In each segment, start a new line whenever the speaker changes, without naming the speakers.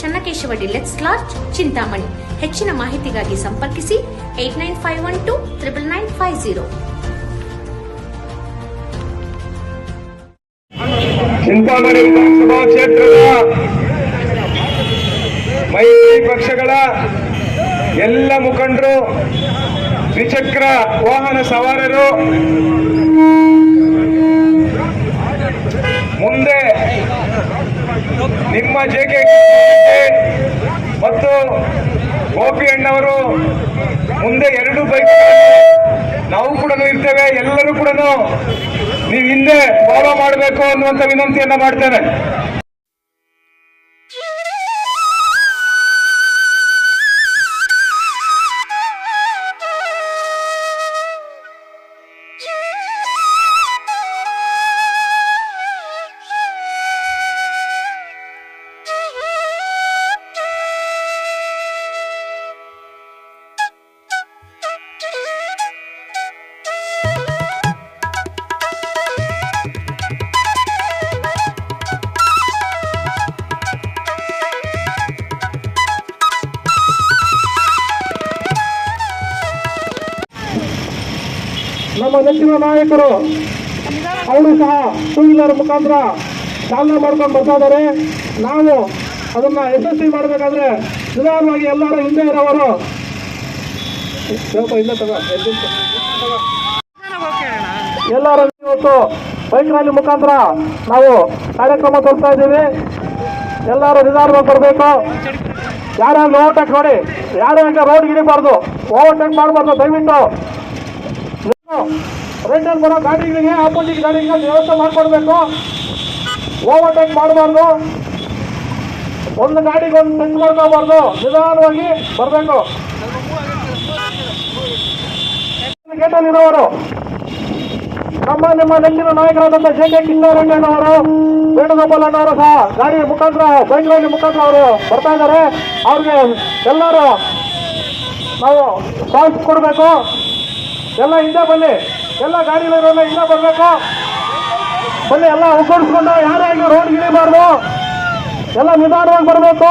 Channakeshava deluxe lodge Chintamani. ಹೆಚ್ಚಿನ ಮಾಹಿತಿಗಾಗಿ ಸಂಪರ್ಕಿಸಿ eight nine five one two triple nine five zero
Chintamani ವಿಧಾನಸಭಾ ಕ್ಷೇತ್ರದ ಮೈತ್ರಿ ಪಕ್ಷಗಳ ಎಲ್ಲ ಮುಖಂಡರು, ದ್ವಿಚಕ್ರ ವಾಹನ ಸವಾರರು, ಮುಂದೆ ನಿಮ್ಮ ಜೆ ಕೆ ಮತ್ತು ಗೋಪಿ ಅಣ್ಣವರು ಮುಂದೆ ಎರಡು ಬೈಕ್ ನಾವು ಕೂಡ ಇರ್ತೇವೆ, ಎಲ್ಲರೂ ಕೂಡ ನೀವು ಹಿಂದೆ ಫಾಲೋ ಮಾಡಬೇಕು ಅನ್ನುವಂಥ ವಿನಂತಿಯನ್ನು ಮಾಡ್ತೇನೆ.
ನಮ್ಮ ನೆಚ್ಚಿನ ನಾಯಕರು, ಅವರು ಸಹ ಟೂ ವೀಲರ್ ಮುಖಾಂತರ ಚಾಲನೆ ಮಾಡ್ಕೊಂಡು ಬರ್ತಾ ಇದ್ದಾರೆ. ನಾವು ಅದನ್ನ ಯಶಸ್ವಿ ಮಾಡಬೇಕಾದ್ರೆ ನಿಧಾನವಾಗಿ ಎಲ್ಲರೂ ಹಿಂದೆ ಇರೋವರು. ಎಲ್ಲರ ಇವತ್ತು ಬೈಕ್ ರ್ಯಾಲಿ ಮುಖಾಂತರ ನಾವು ಕಾರ್ಯಕ್ರಮ ತೋರಿಸ್ತಾ ಇದ್ದೀವಿ. ಎಲ್ಲರೂ ನಿಧಾನವಾಗಿ ಬರಬೇಕು. ಯಾರ್ಯಾರು ಓವರ್ಟೇಕ್ ಮಾಡಿ, ಯಾರು ರೋಡ್ ಹಿಡಿಬಾರ್ದು ಓವರ್ಟೇಕ್ ಮಾಡಬಾರ್ದು ದಯವಿಟ್ಟು. ರಿಟರ್ನ್ ಬರೋ ಗಾಡಿಗಳಿಗೆ ಆಪೋಸಿಟ್ ಗಾಡಿಗಳಿಗೆ ವ್ಯವಸ್ಥೆ ಮಾಡಿಕೊಡ್ಬೇಕು. ಓವರ್ಟೇಕ್ ಮಾಡಬಾರ್ದು. ಒಂದು ಗಾಡಿಗೆ ಒಂದು ಟಚ್ ಮಾಡ್ಕೋಬಾರ್ದು ನಿಧಾನವಾಗಿ ಬರಬೇಕು. ಗೇಟಲ್ಲಿರೋರು. ನಮ್ಮ ನಿಮ್ಮ ನೆಚ್ಚಿನ ನಾಯಕರಾದಂಥ ಜೆ ಕೆ ಕಿಶೋರಣ್ಣನವರು ವೇಣುಗೋಪಾಲಣ್ಣವರು ಸಹ ಗಾಡಿ ಮುಖಾಂತರ, ಬೆಂಗಳೂರಿನ ಮುಖಾಂತರ ಅವರು ಬರ್ತಾ ಇದ್ದಾರೆ. ಅವ್ರಿಗೆ ಎಲ್ಲರೂ ನಾವು ಸಾಲ್ಸ್ ಕೊಡಬೇಕು. ಎಲ್ಲ ಹಿಂದೆ ಬನ್ನಿ. ಎಲ್ಲ ಗಾಡಿಗಳಿರೋಲ್ಲ ಇಲ್ಲ ಬರಬೇಕು? ಬನ್ನಿ, ಎಲ್ಲ ಒಗ್ಗೂಡಿಸ್ಕೊಂಡು ಯಾರೇ ಆಗಲಿ ರೋಡ್ ಇಳಿಬಾರ್ದು ಎಲ್ಲ ನಿಧಾನವಾಗಿ ಬರಬೇಕು.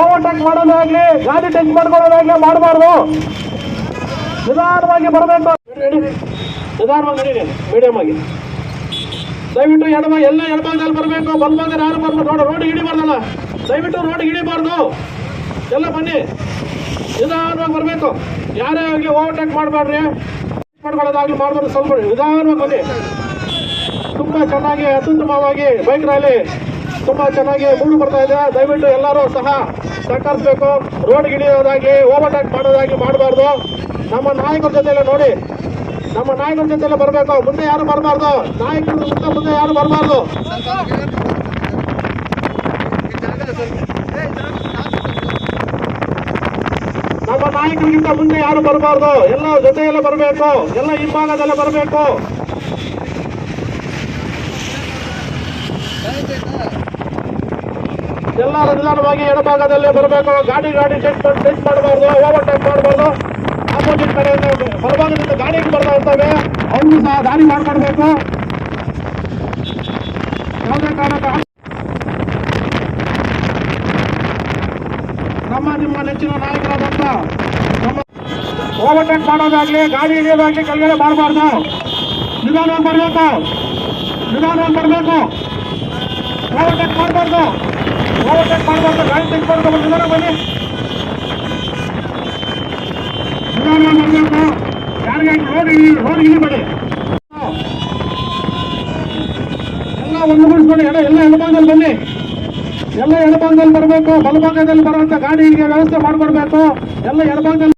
ಓವರ್ಟೇಕ್ ಮಾಡೋದಾಗ್ಲಿ ಗಾಡಿ ಟಚ್ ಮಾಡ್ಕೊಳ್ಳೋದಾಗ್ಲಿ ಮಾಡಬಾರ್ದು. ನಿಧಾನವಾಗಿ ಬರಬೇಕು. ನಿಧಾನವಾಗಿ ನಡೀರಿ ಆಗಿ. ದಯವಿಟ್ಟು ಎಡಮ, ಎಲ್ಲ ಎಡಭಾಗದಲ್ಲಿ ಬರಬೇಕು. ಬಲಭಾಗದಲ್ಲಿ ಯಾರು ಬರ್ಬೇಕು ನೋಡಿ ರೋಡ್ ಹಿಡಿಬಾರ್ದಲ್ಲ ದಯವಿಟ್ಟು ರೋಡ್ ಹಿಡಿಬಾರ್ದು ಎಲ್ಲ ಬನ್ನಿ. ನಿಧಾನವಾಗಿ ಬರಬೇಕು. ಯಾರೇ ಆಗಲಿ ಓವರ್ಟೇಕ್ ಮಾಡಬೇಡ್ರಿ. ಮಾಡ್ಕೊಳ್ಳೋದಾಗ್ಲಿ ಮಾಡ್ಬಾರ್ದು ಸ್ವಲ್ಪ ನಿಧಾನವಾಗಿ ಬನ್ನಿ. ತುಂಬ ಚೆನ್ನಾಗಿ, ಅತ್ಯುತ್ತಮವಾಗಿ ಬೈಕ್ ರ್ಯಾಲಿ. ತುಂಬ ಚೆನ್ನಾಗಿ ಮೂಡು ಬರ್ತಾ ಇದೆ. ದಯವಿಟ್ಟು ಎಲ್ಲರೂ ಸಹ ಸಹಕರಿಸಬೇಕು. ರೋಡ್ ಗಿಡಿಯೋದಾಗಿ ಓವರ್ಟೇಕ್ ಮಾಡೋದಾಗಿ ಮಾಡಬಾರ್ದು. ನಮ್ಮ ನಾಯಕರ ಜೊತೆಲೆ ನೋಡಿ. ನಮ್ಮ ನಾಯಕರ ಜೊತೆಲೆ ಬರಬೇಕು. ಮುಂದೆ ಯಾರು ಬರಬಾರ್ದು? ನಾಯಕರ ಮುಂದೆ ಮುಂದೆ ಯಾರು ಬರಬಾರ್ದು? ನಮ್ಮ ನಾಯಕರಿಗಿಂತ ಮುಂದೆ ಯಾರು ಬರಬಾರ್ದು? ಎಲ್ಲ ಜೊತೆಯಲ್ಲೇ ಬರಬೇಕು. ಎಲ್ಲ ಹಿಂಭಾಗದಲ್ಲೇ ಬರಬೇಕು. ಎಲ್ಲ ನಿಧಾನವಾಗಿ ಎಡಭಾಗದಲ್ಲೇ ಬರಬೇಕು. ಗಾಡಿ ಗಾಡಿ ಟೆಸ್ಟ್ ಟೆಸ್ಟ್ ಮಾಡಬಾರ್ದು. ಓವರ್ಟೇಕ್ ಮಾಡಬಾರ್ದು. ಆಪೋಸಿಟ್ ಕಡೆಯಿಂದ ಬಲಭಾಗದಿಂದ ಗಾಡಿಗೆ ಬರ್ತಾ ಇರ್ತವೆ. ಅವರು ಸಹ ದಾರಿ ಮಾಡ್ಕೊಡ್ಬೇಕು. ಯಾವುದೇ ಕಾರಣಕ್ಕೆ ನಮ್ಮ ನಿಮ್ಮ ನೆಚ್ಚಿನ ನಾಯಕರಾದಂತ ಓವರ್ಟೇಕ್ ಮಾಡೋದಾಗ್ಲಿ ಗಾಡಿ ಹಿಡಿಯೋದಾಗ್ಲಿ ಕೆಳಗಡೆ ಮಾಡಬಾರ್ದು ನಿಧಾನ ಬರಬೇಕು. ನಿಧಾನ ಬರಬೇಕು. ಓವರ್ಟೇಕ್ ಮಾಡಬಾರ್ದು. ಓವರ್ಟೇಕ್ ಮಾಡಬಾರ್ದು. ಗಾಡಿ ತೆಗೆದುಕೊಂಡು ನಿಧಾನ ಬನ್ನಿ ನಿಧಾನವಾಗಿ ಬರಬೇಕು ಯಾರಿಗೆ ರೋಡ್ ಇಳಿ ರೋಡ್ ಇಳಿಬೇಡಿ ಎಡಭಾಗದಲ್ಲಿ ಬರಬೇಕು, ಬಲಭಾಗದಲ್ಲಿ ಬರುವಂತ ಗಾಡಿಗೆ ವ್ಯವಸ್ಥೆ ಮಾಡಿಕೊಡ್ಬೇಕು. ಎಲ್ಲ ಎಡಭಾಗದಲ್ಲಿ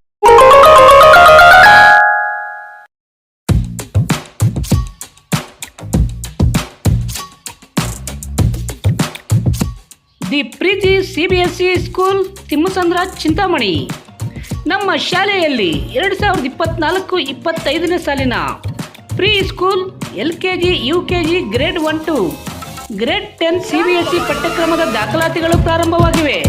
the Preethi C B S E school, Thimmasandra Chintamani. ನಮ್ಮ ಶಾಲೆಯಲ್ಲಿ ಎರಡು ಸಾವಿರದ ಇಪ್ಪತ್ನಾಲ್ಕು ಇಪ್ಪತ್ತೈದನೇ ಸಾಲಿನ pre school L K G, U K G, grade one two. Grade ten CBSE ಪಠ್ಯಕ್ರಮದ ದಾಖಲಾತಿಗಳು ಪ್ರಾರಂಭವಾಗಿವೆ.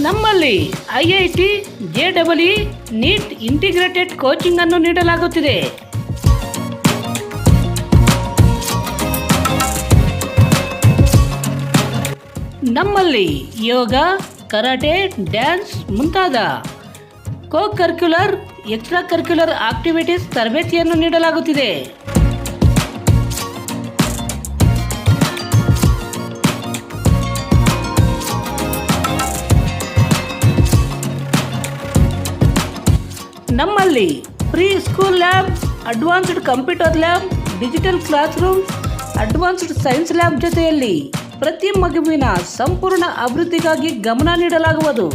ನಮ್ಮಲ್ಲಿ I I J NEET integrated coaching ಅನ್ನು ನೀಡಲಾಗುತ್ತಿದೆ. ನಮ್ಮಲ್ಲಿ ಯೋಗ, ಕರಾಟೆ, ಡ್ಯಾನ್ಸ್ ಮುಂತಾದ ಕೋ ಕರ್ಕ್ಯುಲರ್ ಎಕ್ಸ್ಟ್ರಾ ಕರ್ಕ್ಯುಲರ್ ಆಕ್ಟಿವಿಟೀಸ್ ತರಬೇತಿಯನ್ನು ನೀಡಲಾಗುತ್ತಿದೆ. ನಮ್ಮಲ್ಲಿ pre school lab, advanced computer lab, digital class room advanced science lab ಜೊತೆಯಲ್ಲಿ ಪ್ರತಿ ಮಗುವಿನ ಸಂಪೂರ್ಣ ಅಭಿವೃದ್ಧಿಗಾಗಿ ಗಮನ ನೀಡಲಾಗುವುದು.